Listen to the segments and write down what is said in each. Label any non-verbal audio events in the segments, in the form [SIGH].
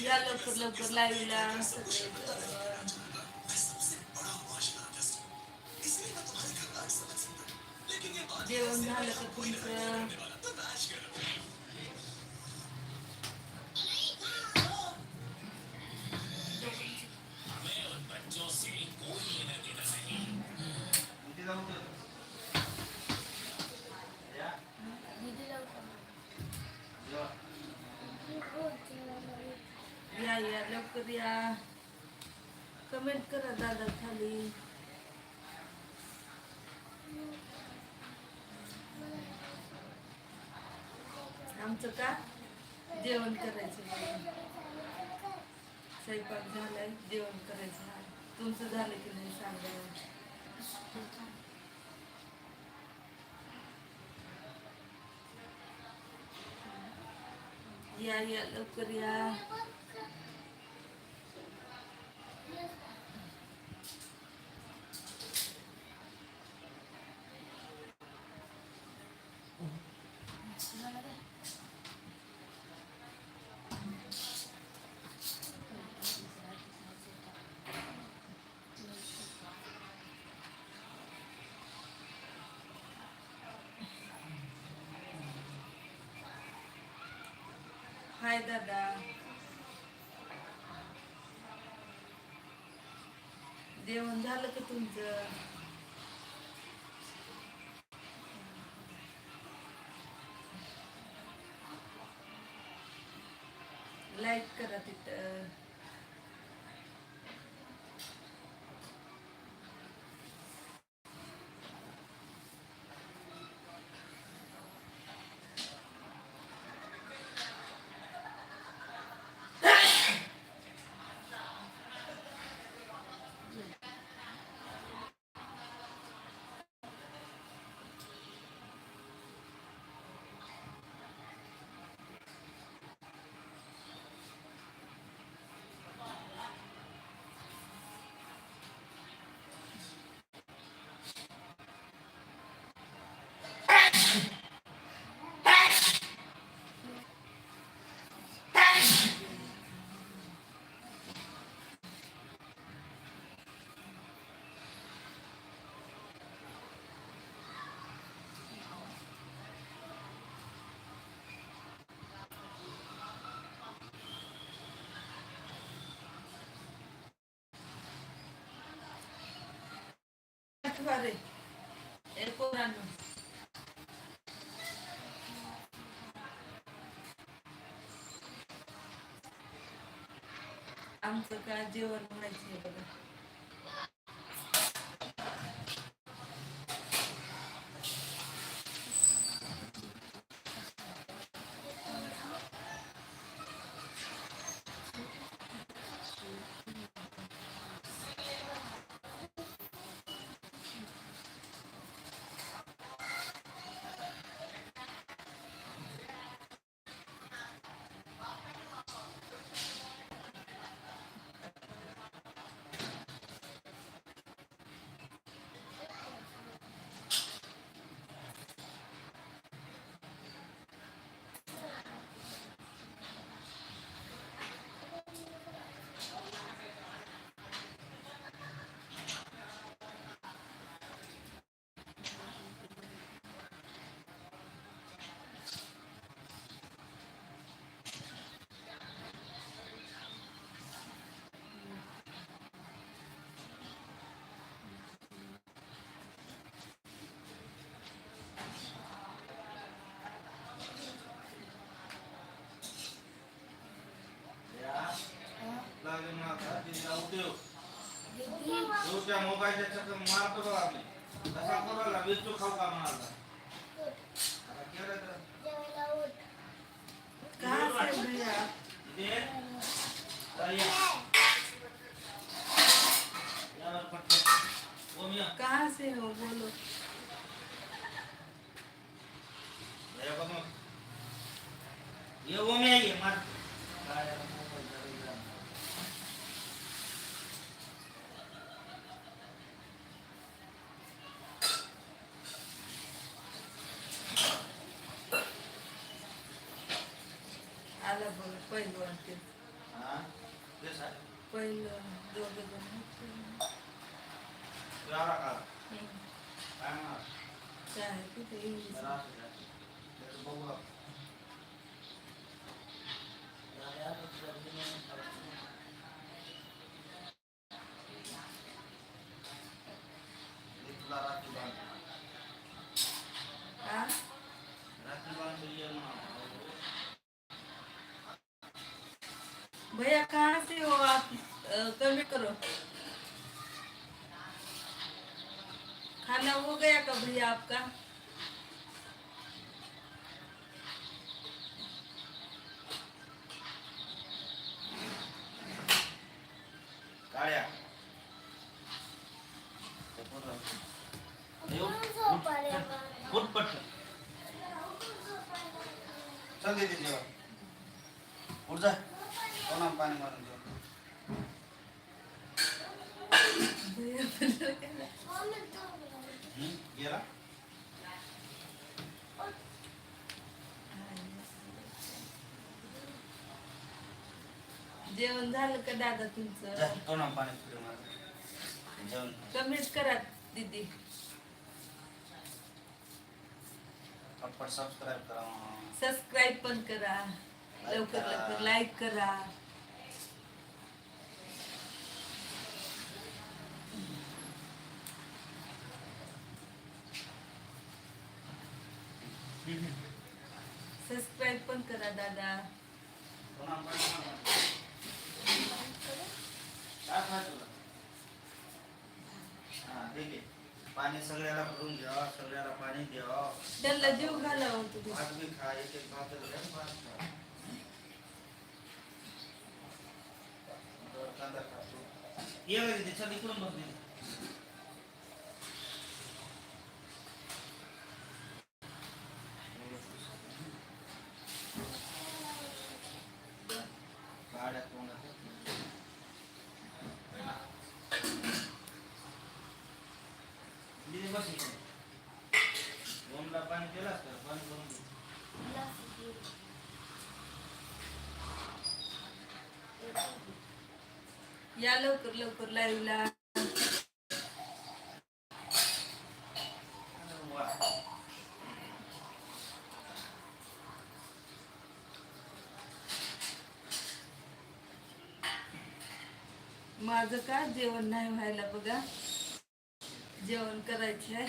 या लवकर लवकर लाईव्हला सगळे जेवण झालं का तुमचं या लवकर या. कमेंट करा दादा खाली. आमचं का? जेवण करायचं स्वयंपाक झालाय जेवण करायचं तुमचं झालं की नाही सांगा. या या लवकर या. हाय दादा. जेवण झालं का तुमचं? लाईक करा तिथं. अरे ए पोरांनो आमचं काय जेवण व्हायचं बघा त्या मोबाईलच्या चक्कर मारतो बघा आपली तसा खाऊ का म्हणाला कहाँ से हो बोलो ये बघ मग. ये ओम या ये मार काय यार, मोबाईल जरा या. आला बघ पहिलं वाटते हा तेच आहे पहिलं दोघं जण होते. तू आला का हम्म. काय म्हणा काय आहे तिथे इंग्लिश जरा असू द्या. त्याचं बघू आपण. हे तुला राखी बांध. हा राखी बांधून ये म्हणा. भैया कहाँ से हो आप अ, कमी करो खाना हो गया का आपका काळ्या येऊ? उठ पटकन. चल दीदी जेवा उठ जा कोणा पाणी मारून जेवा भैया बोल रहे हैं, हम्म, गेला जेवण झालं का दादा तुमचं? मार जेवण. कमीच करा दीदी. पटपट सबस्क्राईब करा सबस्क्राईब पण करा. लवकर लवकर लाईक करा. [LAUGHS] सबस्क्राईब पण करा दादा कोणा पाणी मार काय खायचं तुला हा ठीक आहे पाणी सगळ्याला भरून घ्या सगळ्याला पाणी द्या. त्यांना जीव घालावं तुम्ही भात बी खा एक एक भात घ्या भात खा. बरं, कांदा खा ये गं तिथे चल इकडून बस गाड्या तोंडात दीदी बस इकडे दोनदा पाणी केलं तर पाणी करून दे या लवकर लवकर लाईव्हला माझं का जेवण नाही व्हायला बघा. जेवण करायचे आहे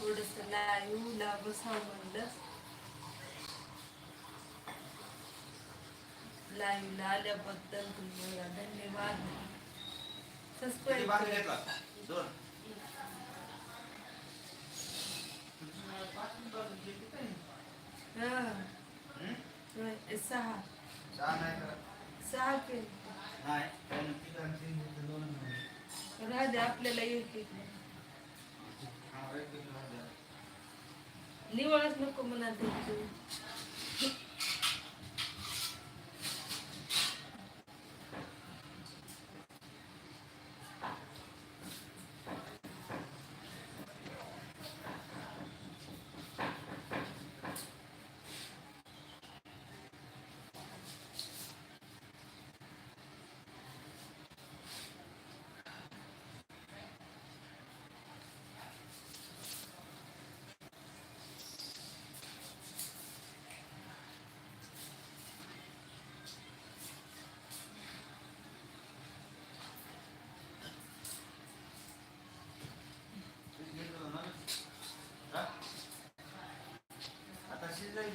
थोडस लाईव्हला बसावं म्हणलं. लाईव्हला आल्याबद्दल तुम्हाला धन्यवाद. सबस्क्राईब करा. दोन? हा. सहा. नाही सहा केले नाही. राहू आपल्याला एक. निवळच नको म्हणा द्यायची पीठ घेतलं ना? हा? आता शिजलं की तेव्हा सगळं मग. है ना? काय हो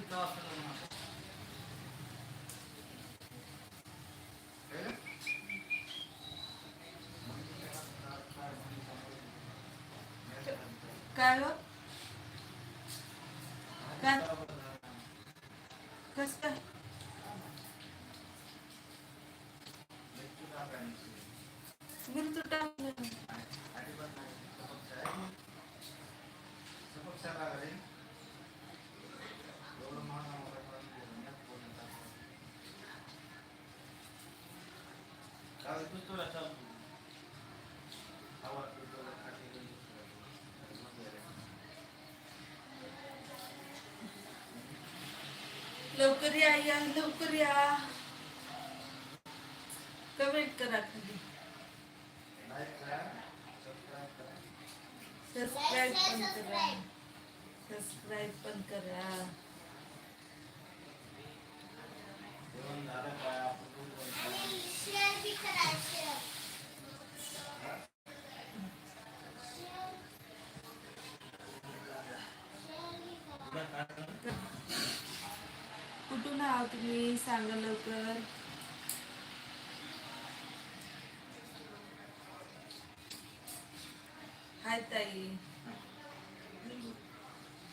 काय लवकर या या लवकर या. कमेंट करा खाली. सबस्क्राईब पण करा. सबस्क्राईब पण करा. कुठून आहात तुम्ही सांगा लवकर हाय ताई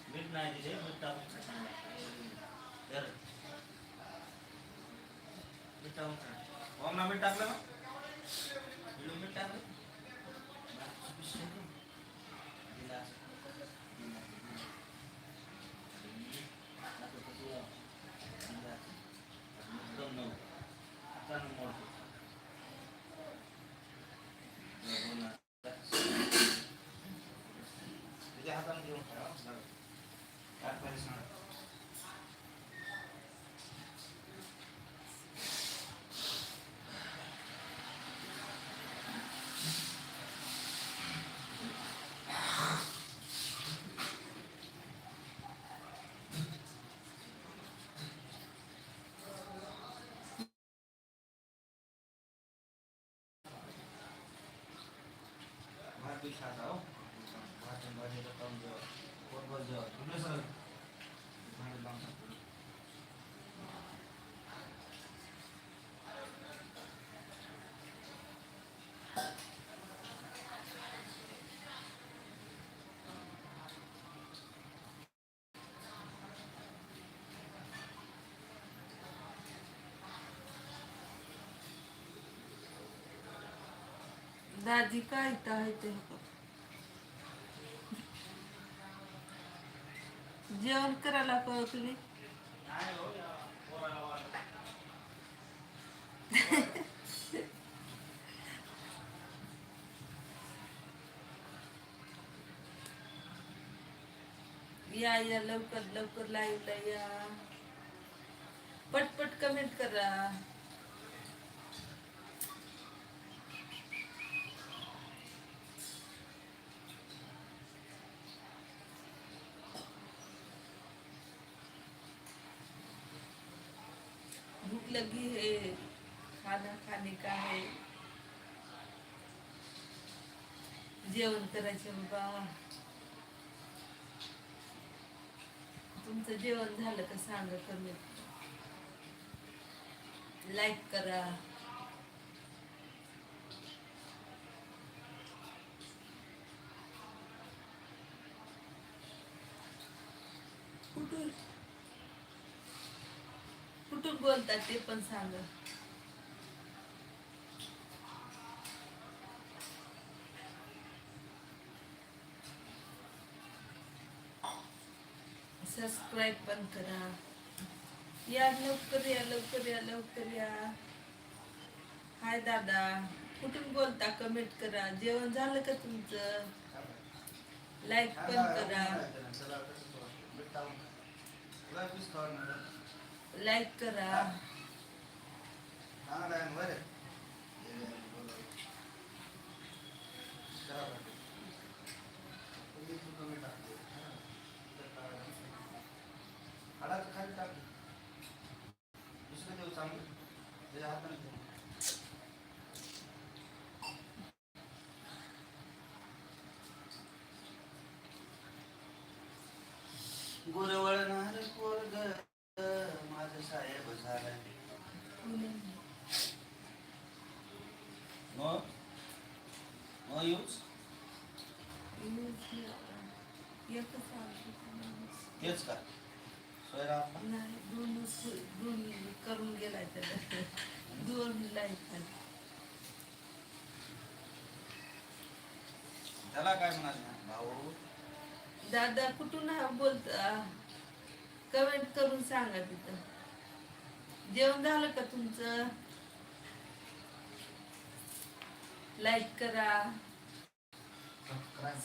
मीठ नाही टाकलं ना इकडे मीठ टाकलं दिला. दिला. एकदम नऊ. हातानं मोडतो. हो ना. तुझ्या हाताने घेऊन खा हं. जरा. काय पाहिजे सांग. भात बी खाता हो भात आणि भाजीचं काम जेवा पोटभर जेवा तुम्ही दादी काय आहे ते? जेवण करायला का तुम्ही या या या लवकर लवकर लाईव्हला या. पटपट कमेंट करा भूख लगी है खाना खाने का है। जेवण करायचं बाबा. तुमचं जेवण झालं का सांगा कमी लाईक करा. कुठून? कुठून बोलतात ते पण सांगा. सबस्क्राईब पण करा. या लवकर या लवकर या लवकर या. हाय दादा कुठून बोलता? कमेंट करा. जेवण झालं का तुमचं? लाईक पण करा. लाईक करा चांगलं बरं. कमी हा. खाली टाक. दुसरं देऊ चांगलं. त्याच्या हाताने ठेव. गोरे वळणार पोरग माझं साहेब झालं No. No यूज तेच का? सोयरा नाही दोन दोन करून गेलाय त्याला दोन लाईक त्याला काय म्हणाले भाऊ? दादा कुठून हा बोलत कमेंट करून सांगा तिथं. जेवण झालं का तुमचं? लाईक करा.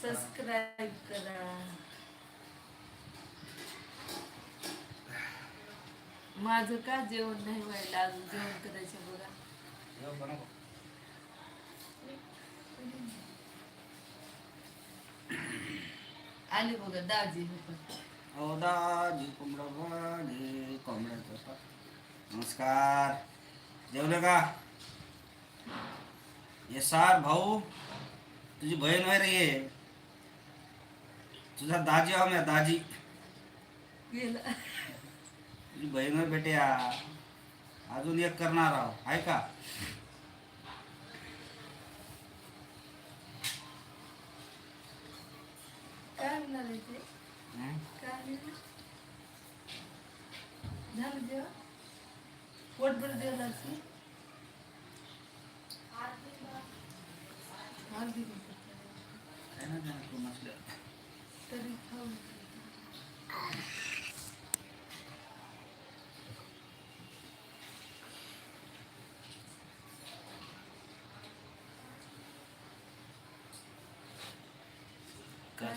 सबस्क्राईब करा. माझं का जेवण नाही व्हायला अजून? जेवण करायचं बघा. आले बघा दाजी हो दाजी कोंबडा भाजी कोंबड्याचं नमस्कार. जेवले का? ये सार भाऊ तुझी बहीण वय रे ये. तुझा दाजी आहो मी दाजी. गेला. तुझी बहीण वय बेटे या अजून एक करणार आहो आहे का? काय म्हणाले ते हं? काय म्हणाले? झालं जेवण पोटभर जेवण असेल अर्धी घेतली. काय नाही जाणार तू नसल्या तरी खाऊन का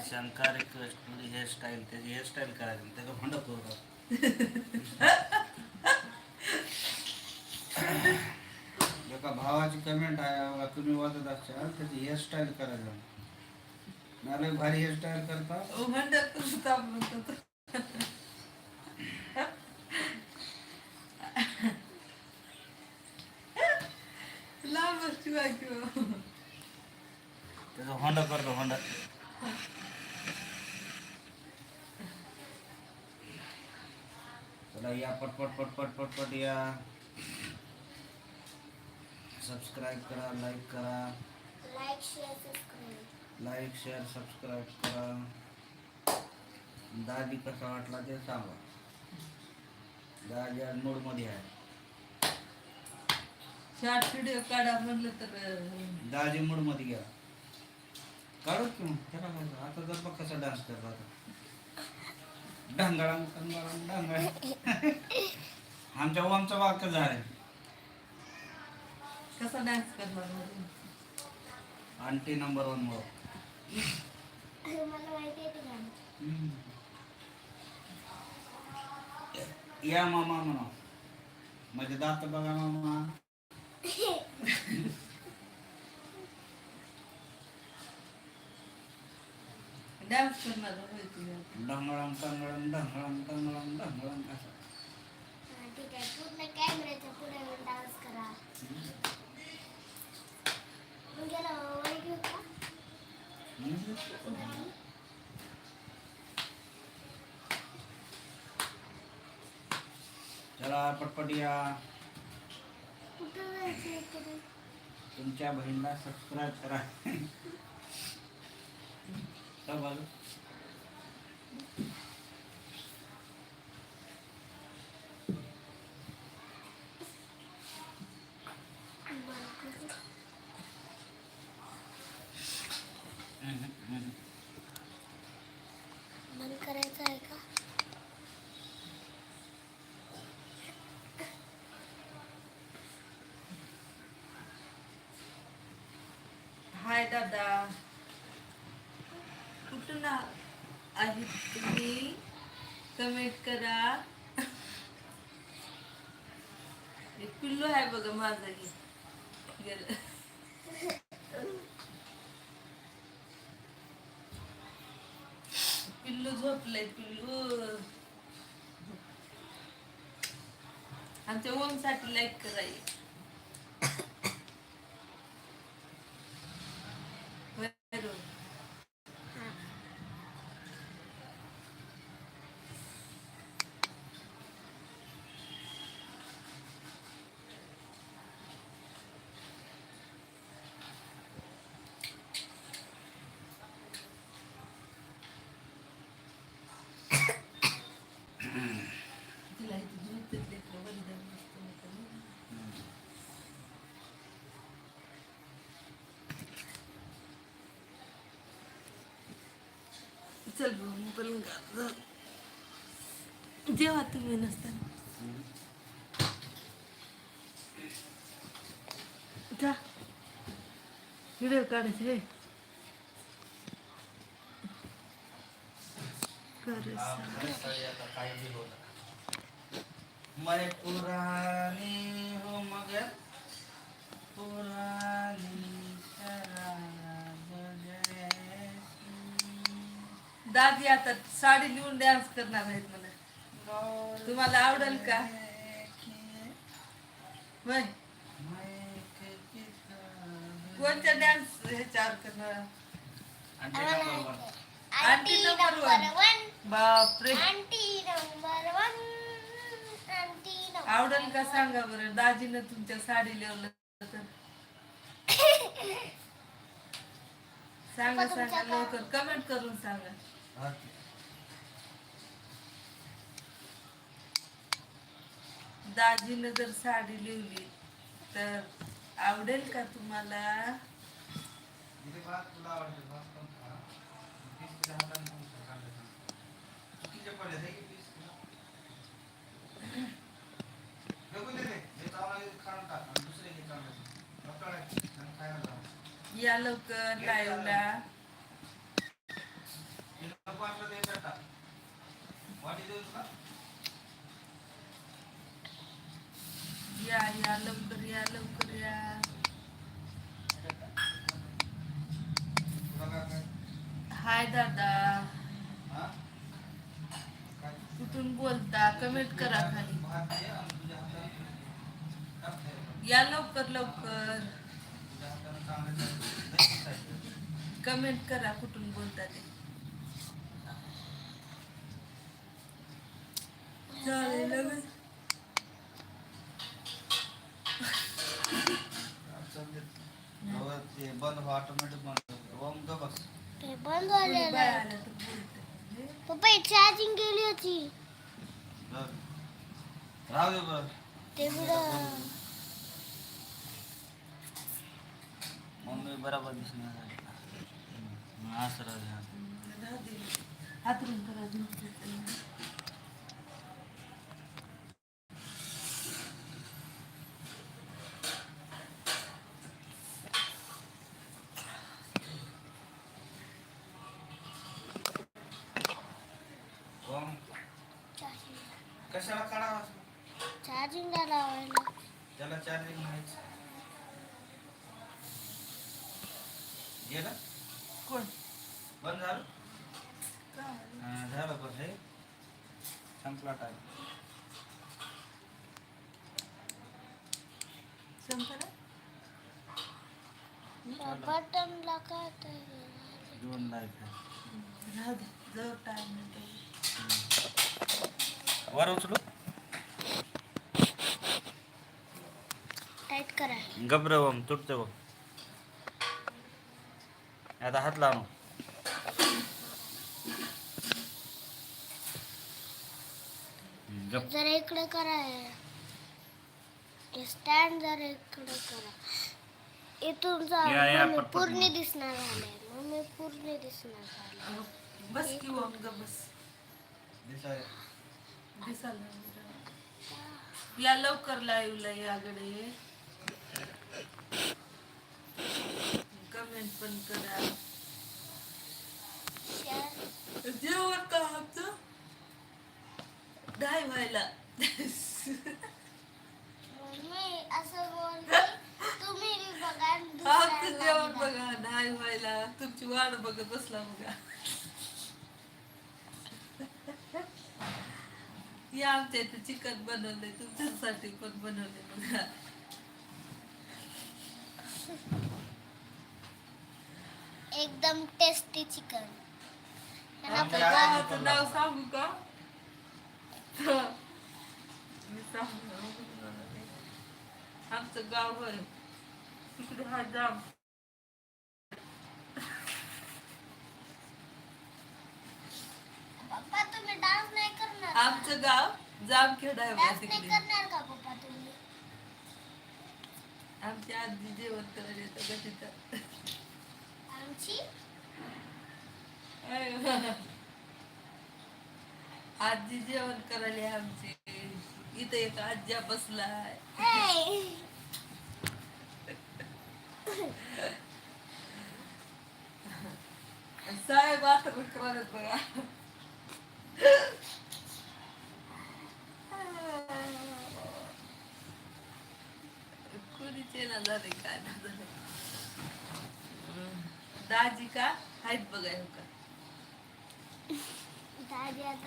शंकर रिक्वेस्ट म्हणजे हेअरस्टाईल त्याची हेअरस्टाईल करायची त्याचं भंड करू [LAUGHS] भावाची कमेंट आहे बघा तुम्ही वाजत असाल त्याची हेअरस्टाईल करायचं मला भारी हेअरस्टाईल करता। त्याचं होंड करतो होंड चला या पटपट पटपट पटपट या सबस्क्राईब करा लाईक करा. Like share subscribe like share subscribe करा. दादी कसा वाटला ते सांगा. दादी आज मूडमध्ये आहे. शॉर्ट व्हिडिओ काढा म्हणलं तर दादी मूडमध्ये घ्या काढू की मग? त्याला काय? आता जर बघ कसा डान्स करतो आता. ढंगाळाम ढंगाळ. [LAUGHS] आमच्या ओमचं वाक्य झालं कसा डान्स करणार म्हणजे? आंटी नंबर वन वर. मला माहिती आहे ते गाणं या मामा म्हणा. माझे दात बघा मामा. डान्स करणार होय तुझ्या ढंगाळाम टंगळम ढंगाळम टंगळम ढंगाळम असं. हा, ठीक आहे. पूर्ण कॅमेऱ्याच्या पुढे येऊन डान्स करा. चला पटपट या. तुमच्या बहिणीला सबस्क्राईब करा. [LAUGHS] चला बाजू मन करायचं आहे का हाय दादा. कुठून आहे आहेत तुम्ही? कमेंट करा. एक पिल्लू आहे बघा माझं गेलं. पिल्लू झोपलंय पिल्लू. आमच्या ओमसाठी लाईक करायचं बरोबर तिला इथे दूध देते का बलिदान नसतं ना कधी. चल भाऊ पण जेव्हा तुम्ही नसताना जा. व्हिडिओ काढायचे कर मैं पुरानी हो मगर पुरानी शराब. दादी आता साडी लिहून डान्स करणार आहेत मला तुम्हाला आवडेल का? कोणत्या डान्स ह्याच्यावर करणार आंटी नंबर. वन बापरे. Aunty number one aunty number आवडेल का सांगा बरं? दाजीनं तुमच्या साडी लिवलं तर. [COUGHS] सांगा सांगा लवकर. कमेंट करून सांगा. दाजीनं जर साडी लिवली तर आवडेल का तुम्हाला? या लवकर लाईव्हला या या लवकर या लवकर या. हाय दादा. कुठून बोलता? कमेंट करा खाली. या लवकर लवकर. कमेंट करा कुठून बोलता ते. चालेल लगेच. बंद हो ऑटोमॅटिक बंद ओम ग बस ते बंद झालेलं. पप्पा चार्जिंग गेली होती बघ. राहू दे बरं ते मम्मी बरोबर दिसणार. हम्म, असं राहू दे. राहू दे. हातरून करा झोपते. ओम कशाला काढावा चार्जिंग लावायला. त्याला चार्जिंग नाहीच. गेलं? कोण? बंद झालं? हा, झालं बरं हे संपला टाईम संपलं? बटनला काय ते दोन लाइट राहू दे. जवळ नाही तेवढं. वर उचलू. टाईट करा. गबर ओम तुटते बघ. आता हात लावू गप. जरा इकडे करा. स्टँड जरा इकडे करा. इथून जा या, या, मम्मी पटपट पूर्ण मग. दिसणार झाले मम्मी पूर्ण दिसणार झाले बस किंवा ग बस. दिसाय या लवकर लाईव्हला याकडे कमेंट पण करा. जेवण का आमचं नाही व्हायला. आमचं जेवण बघा नाही व्हायला. तुमची वाट बघत बसला बघा. या आमच्या इथे चिकन बनवलंय तुमच्यासाठी पण बनवलंय बघा. एकदम टेस्टी चिकन गावाचं नाव. सांगू का? मी सांगू आमचं गाव होय तिकडे हा जाम पप्पा तुम्ही डान्स नाही आमचं गाव जामखेड आहे तिकडे. करणार का पप्पा तुम्ही? आमची आजी जेवण करायला येतं का तिथं? आमची? आजी जेवण करायला आमची. इथं एक आज्या बसलाय! साहेब आता करायला बघा. कुणीचे ना झाले काय ना दाजी का? हायत बघाय का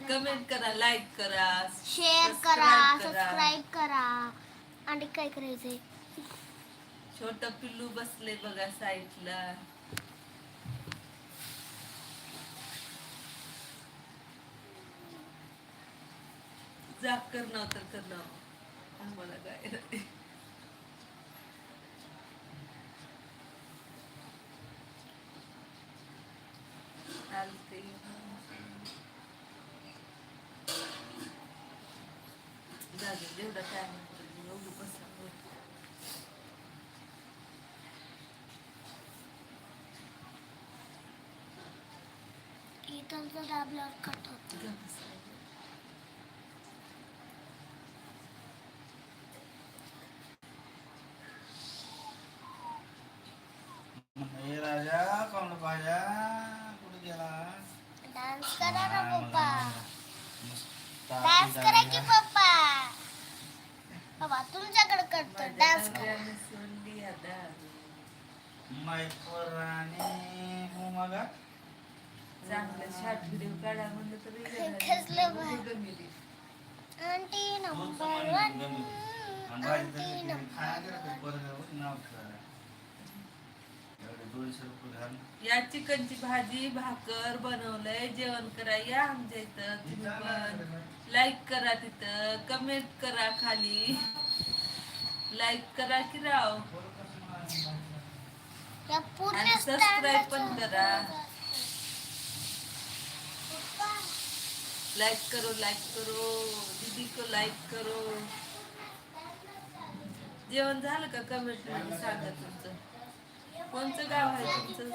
कमेंट करा लाईक करा शेअर करा सबस्क्राईब करा. आणि काय करायचंय? छोट पिल्लू बसले बघा साईडला जाग करणं तर करणं आम्हाला काय नाही. चालते जागे जेवढा टाइम एवढं बसा इथं दाबल्यावर कट होत गं बसा. हे राजा कोण भाज्या कुठे गेला डान्स करा ना पप्पा मस्त डान्स करा की पप्पा बाबा तुमच्याकडे करतो माझ्या डान्स करा नवऱ्याने सोडली आता मगा. चांगलं शॉर्ट व्हिडिओ काढा म्हणलं तर aunty number one aunty number दोनशे रुपये घाल. या चिकनची भाजी भाकर बनवलंय. जेवण करा या आमच्या इथं. तुम्ही पण लाईक करा तिथं. कमेंट करा खाली. लाईक करा की राव. आणि सबस्क्राईब पण करा. लाईक करो लाईक करो. दीदी को लाईक करो. जेवण झालं का कमेंटमध्ये? सांगा तुमचं. कोणचं गाव आहे तुमचं?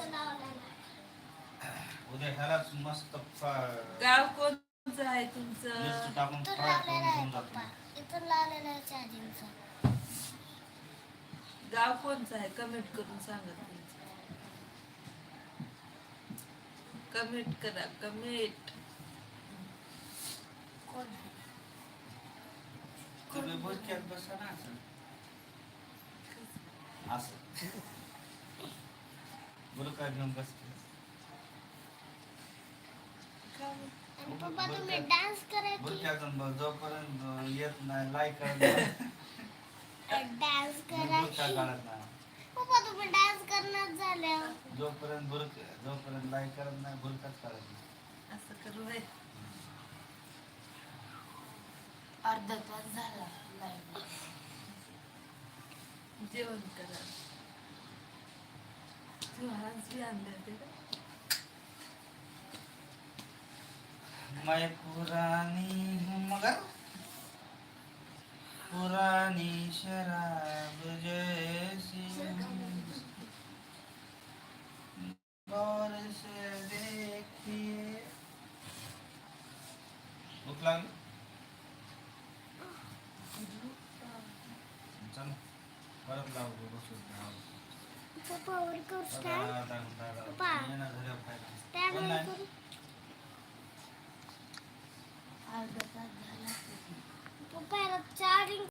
मस्त गाव कोणचं आहे तुमचं? गाव कोणचं आहे? कमेंट करून सांगा कमेंट करा कमेंट. कोण? तुम्ही बोलक्यात बसा ना असं. असं. बोल काय घेऊन बस पप्पा तुम्ही डान्स करा की? बोलक्यात जोपर्यंत येत नाही [LAUGHS] लाईक करा पप्पा तुम्ही डान्स करणार झाल्या जोपर्यंत बुरक जोपर्यंत लाईक करत नाही बुरकाच काढत नाही. असं करू अर्धा तास झाला. लाईव्ह जेवण करा. तू हाच बी आणले होते का मैं पुरानी हूँ मगर पुरानी शराब जैसी। गौर से देखिए। लागली चल परत लावतो बसू पप्पा वर करू पप्पा. वर नाही करू अर्धा तास